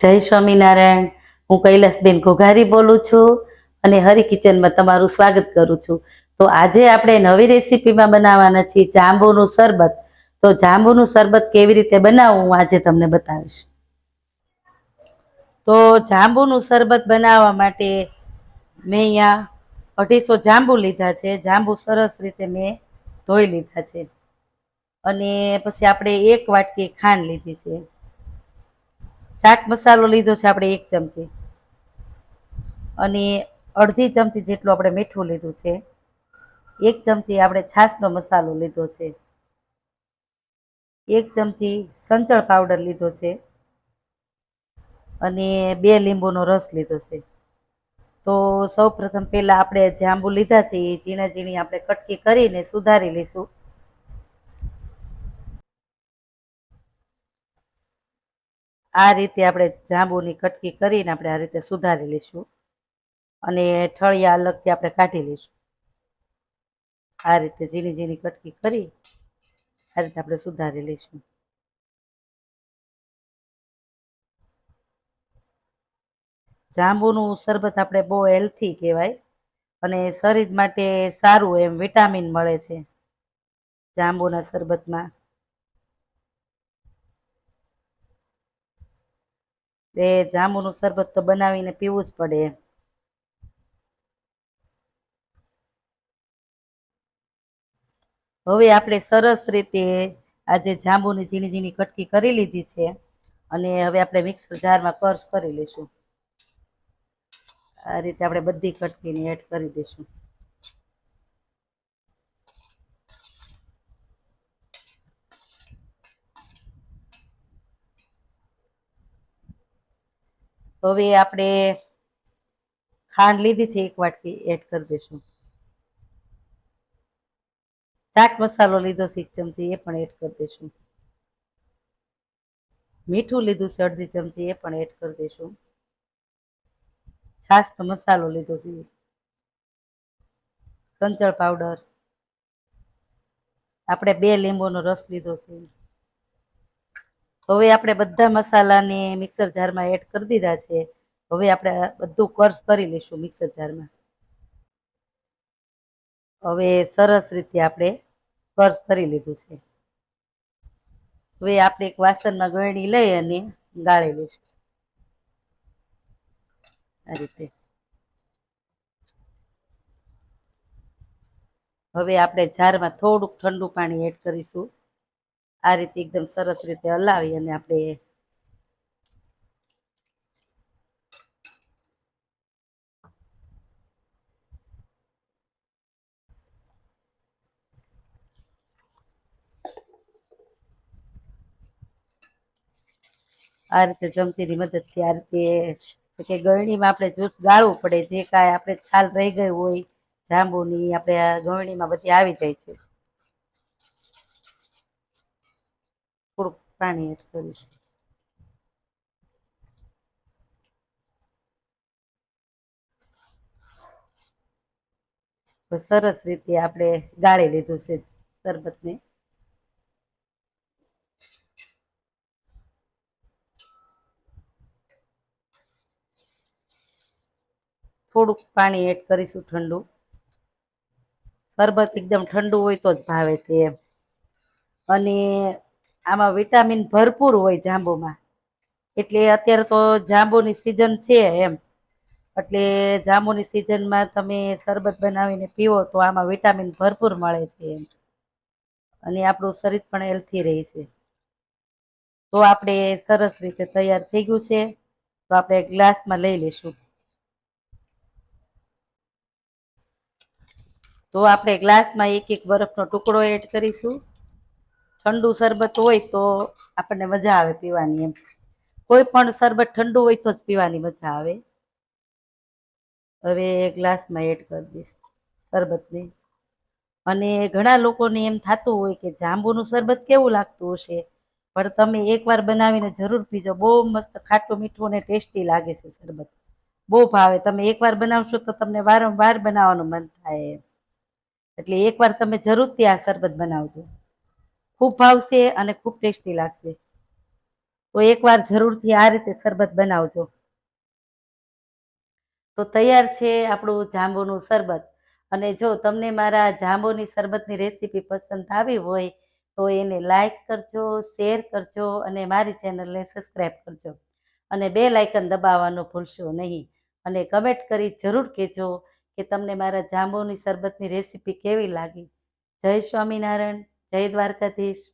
જય સ્વામિનારાયણ. હું કૈલાસબેન ઘોઘારી બોલું છું અને હરી કિચનમાં તમારું સ્વાગત કરું છું. તો આજે આપણે નવી રેસીપીમાં બનાવવાના છીએ જાંબુનું શરબત. તો જાંબુનું શરબત કેવી રીતે બનાવવું હું આજે તમને બતાવીશ. તો જાંબુનું શરબત બનાવવા માટે મેં અહીંયા અઢીસો જાંબુ લીધા છે. જાંબુ સરસ રીતે મેં ધોઈ લીધા છે. અને પછી આપણે એક વાટકી ખાંડ લીધી છે. ચાટ મસાલો લીધો છે આપણે એક ચમચી. અને અડધી ચમચી જેટલું આપણે મીઠું લીધું છે. એક ચમચી આપણે છાશનો મસાલો લીધો છે. એક ચમચી સંચળ પાવડર લીધો છે. અને બે લીંબુનો રસ લીધો છે. તો સૌ પ્રથમ પહેલાં આપણે જાંબુ લીધા છે, એ ઝીણા ઝીણી આપણે કટકી કરીને સુધારી લઈશું. આ રીતે આપણે જાંબુની કટકી કરીને આપણે આ રીતે સુધારી લઈશું. અને ઠળિયા અલગથી આપણે કાઢી લઈશું. આ રીતે ઝીણી ઝીણી કટકી કરી આ રીતે આપણે સુધારી લઈશું. જાંબુનું શરબત આપણે બહુ હેલ્થી કહેવાય અને શરીર માટે સારું એમ વિટામિન મળે છે. જાંબુના શરબતમાં એ જાંબુનું શરબત તો બનાવીને પીવું જ પડે. હવે આપણે સરસ રીતે આજે જાંબુની ઝીણી ઝીણી કટકી કરી લીધી છે અને હવે આપણે મિક્સર જારમાં કર્સ કરી લઈશું. આ રીતે આપણે બધી કટકીને એડ કરી દઈશું. હવે આપણે ખાંડ લીધી છે, એક વાટકી એડ કરી દઈશું. ચાટ મસાલો લીધો છે, એક ચમચી, એ પણ એડ કરી દઈશું. મીઠું લીધું છે, અડધી ચમચી, એ પણ એડ કરી દઈશું. છાશનો મસાલો લીધો છે. સંચળ પાવડર. આપણે બે લીંબુનો રસ લીધો છે. હવે આપણે બધા મસાલાને મિક્સર જારમાં એડ કરી દીધા છે. હવે આપણે બધું કર્સ કરી લઈશું મિક્સર જારમાં હવે સરસ રીતે આપણે કર્સ કરી લીધું છે. હવે આપણે એક વાસણમાં ગળણી લઈ અને ગાળી લઈશું. આ રીતે. હવે આપણે જારમાં થોડુંક ઠંડુ પાણી એડ કરીશું. આ રીતે એકદમ સરસ રીતે હલાવી અને આપણે આ રીતે ચમચીની મદદથી આ રીતે ગળણીમાં આપણે જ્યુસ ગાળવું પડે, જે કાંઈ આપણે છાલ રહી ગઈ હોય, જાંબુની, આપણે ગળણીમાં બધી આવી જાય છે. થોડુંક પાણી એડ કરીશું સરસ રીતે આપણે ગાળી લીધું છે શરબતને થોડુંક પાણી એડ કરીશું ઠંડુ. શરબત એકદમ ઠંડુ હોય તો જ ભાવે છે. એમ અને આમાં વિટામિન ભરપૂર હોય જાંબુમાં. એટલે અત્યારે તો જાંબુની સિઝન છે એમ. એટલે જાંબુની સિઝનમાં તમે શરબત બનાવીને પીવો તો આમાં વિટામિન ભરપૂર મળે છે એમ. અને આપણું શરીર પણ હેલ્થી રહે છે. તો આપણે સરસ રીતે તૈયાર થઈ ગયું છે. તો આપણે ગ્લાસમાં લઈ લઈશું. તો આપણે ગ્લાસમાં એક એક બરફનો ટુકડો એડ કરીશું. ઠંડુ શરબત હોય તો આપણને મજા આવે પીવાની એમ. કોઈ પણ શરબત ઠંડુ હોય તો જ પીવાની મજા આવે. હવે ગ્લાસમાં એડ કરી દઈશ શરબતને. અને ઘણા લોકોને એમ થતું હોય કે જાંબુનું શરબત કેવું લાગતું હશે? પણ તમે એકવાર બનાવીને જરૂર પીજો. બહુ મસ્ત ખાટું મીઠું અને ટેસ્ટી લાગે છે શરબત. બહુ ભાવે. તમે એકવાર બનાવશો તો તમને વારંવાર બનાવવાનું મન થાય એટલે એકવાર તમે જરૂરથી આ શરબત બનાવજો. ખૂબ ભાવશે અને ખૂબ ટેસ્ટી લાગશે. તો એકવાર જરૂરથી આ રીતે શરબત બનાવજો. તો તૈયાર છે આપણું જાંબુનું શરબત. અને જો તમને મારા જાંબુની શરબતની રેસીપી પસંદ આવી હોય, તો એને લાઇક કરજો, શેર કરજો અને મારી ચેનલને સબસ્ક્રાઈબ કરજો. અને બે લાઇકન દબાવવાનું ભૂલશો નહીં. અને કમેન્ટ કરી જરૂર કહેજો કે તમને મારા જાંબુની શરબતની રેસીપી કેવી લાગી. જય સ્વામિનારાયણ. જય દ્વારકાધીશ.